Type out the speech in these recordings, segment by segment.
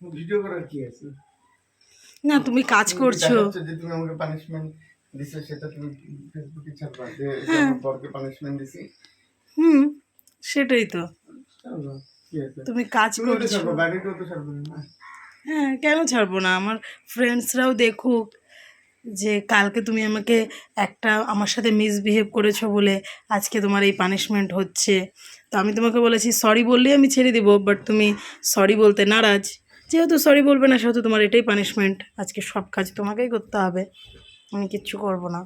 Video করার কি আছে? না তুমি কাজ করছ। যে তুমি আমাকে পানিশমেন্ট দিছো সেটা তুমি ফেসবুকে ছাড়বা যে হ্যাঁ। আমার বরকে পানিশমেন্ট দিছি। হুম সেটাই তো। তুমি কাজ করছ। বাইরেটাও তো ছাড়বে না। হ্যাঁ কেন ছাড়বো না? আমার ফ্রেন্ডসরাও দেখুক যে কালকে তুমি আমাকে একটা আমার সাথে মিসবিহেভ করেছ বলে আজকে তোমার এই পানিশমেন্ট হচ্ছে। তো আমি তোমাকে বলেছি সরি বললেই আমি ছেড়ে দেবো বাট তুমি সরি বলতে নারাজ। যেহেতু সরি বলবে না সেহেতু তোমার এটাই পানিশমেন্ট আজকে সব কাজ তোমাকেই করতে হবে। আমি কিচ্ছু করব না।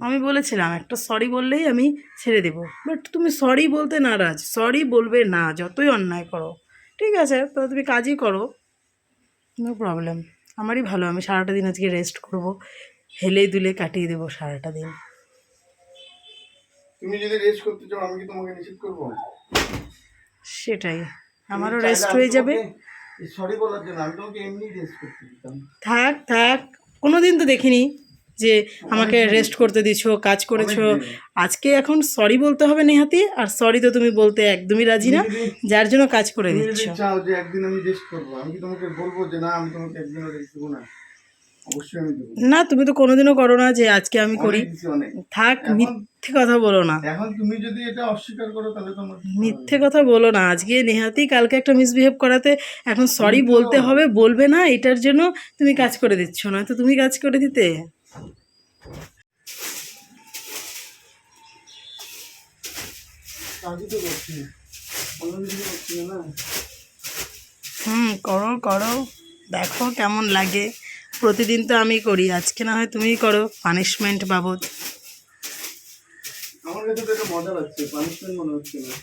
আমি বলেছিলাম একটা সরি বললেই আমি ছেড়ে দেবো। বাট তুমি সরি বলতে নারাজ। সরি বলবে না যতই অন্যায় করো। ঠিক আছে তো তুমি কাজই করো। নো প্রবলেম আমারই ভালো আমি সারাটা দিন আজকে রেস্ট করব। হেলে দুলে কাটিয়ে দেবো সারাটা দিন। তুমি যদি রেস্ট করতে চাও আমি কি তোমাকে নিষেধ করব? সেটাই। আমারও রেস্ট হয়ে যাবে। সরি বলার জন্য আমি তোমাকে এমনি রেস্ট করতে দিতাম। থাক থাক। কোনো দিন তো দেখিনি যে আমাকে রেস্ট করতে দিছো কাজ করেছ। আজকে এখন সরি বলতে হবে নেহাতি আর সরি তো তুমি বলতে একদমই রাজি না। যার জন্য কাজ করে দিচ্ছ। চাও যে একদিন আমি রেস্ট করব আমি কি তোমাকে বলব যে না আমি তোমাকে একদিনও রেস্ট দেবো না? না তুমি তো কোনোদিনও করো না যে আজকে আমি করি। থাক মিথ্যে কথা বলো না। এখন তুমি যদি এটা অস্বীকার করো তাহলে তো মিথ্যে কথা বলো না। আজকে নেহাতি কালকে একটা মিসবিহেভ করাতে এখন সরি বলতে হবে বলবে না এটার জন্য তুমি কাজ করে দিচ্ছ না তো তুমি কাজ করে দিতে। হুম করো করো। দেখো কেমন লাগে। প্রতিদিন তো আমি করি আজকে না হয় তুমিই করো পানিশমেন্ট বাবদ। আমার কাছে তো মজা লাগছে পানিশমেন্ট মনে হচ্ছে না।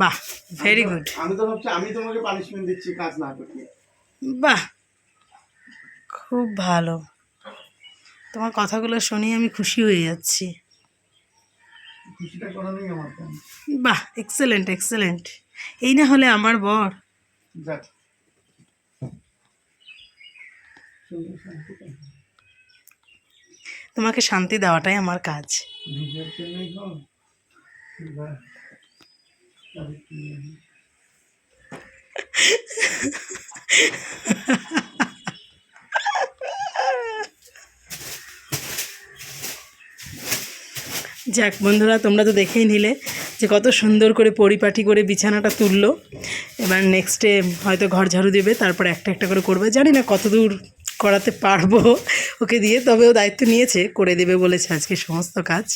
বাহ ভেরি গুড আমি তো ভাবছি আমি তোমাকে পানিশমেন্ট দিচ্ছি কাজ না করলে বাহ খুব ভালো। তোমার কথাগুলো শুনি আমি খুশি হয়ে যাচ্ছি। বাহ এক্সেলেন্ট এক্সেলেন্ট এই না হলে আমার বর যাক সুন্দর শান্তি পাই। তোমাকে শান্তি দেওয়াটাই আমার কাজ। যাক বন্ধুরা তোমরা তো দেখেই নিলে যে কত সুন্দর করে পরিপাটি করে বিছানাটা তুললো। এবার নেক্সটে হয়তো ঘর ঝাড়ু দেবে, তারপর একটা একটা করে করবে। জানি না কত দূর করাতে পারব ওকে দিয়ে, তবে ও দায়িত্ব নিয়েছে, করে দেবে বলেছে আজকে সমস্ত কাজ।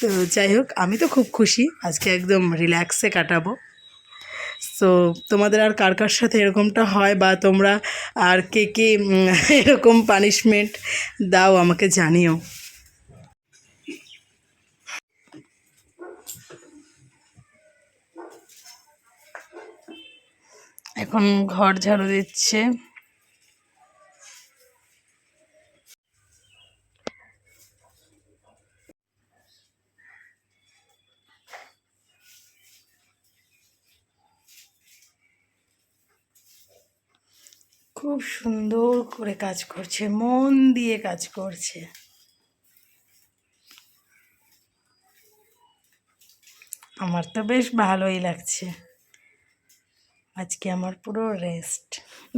তো যাই হোক, আমি তো খুব খুশি, আজকে একদম রিল্যাক্সে কাটাবো। তো তোমাদের আর কার কার সাথে এরকমটা হয় বা তোমরা আর কে কে এরকম পানিশমেন্ট দাও আমাকে জানিও। এখন ঘর ঝাড়ু দিচ্ছে। খুব সুন্দর করে কাজ করছে, মন দিয়ে কাজ করছে। আমার তো বেশ ভালোই লাগছে। আজকে আমার পুরো রেস্ট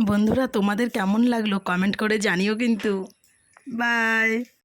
বন্ধুরা তোমাদের কেমন লাগল? কমেন্ট করে জানিও কিন্তু। বাই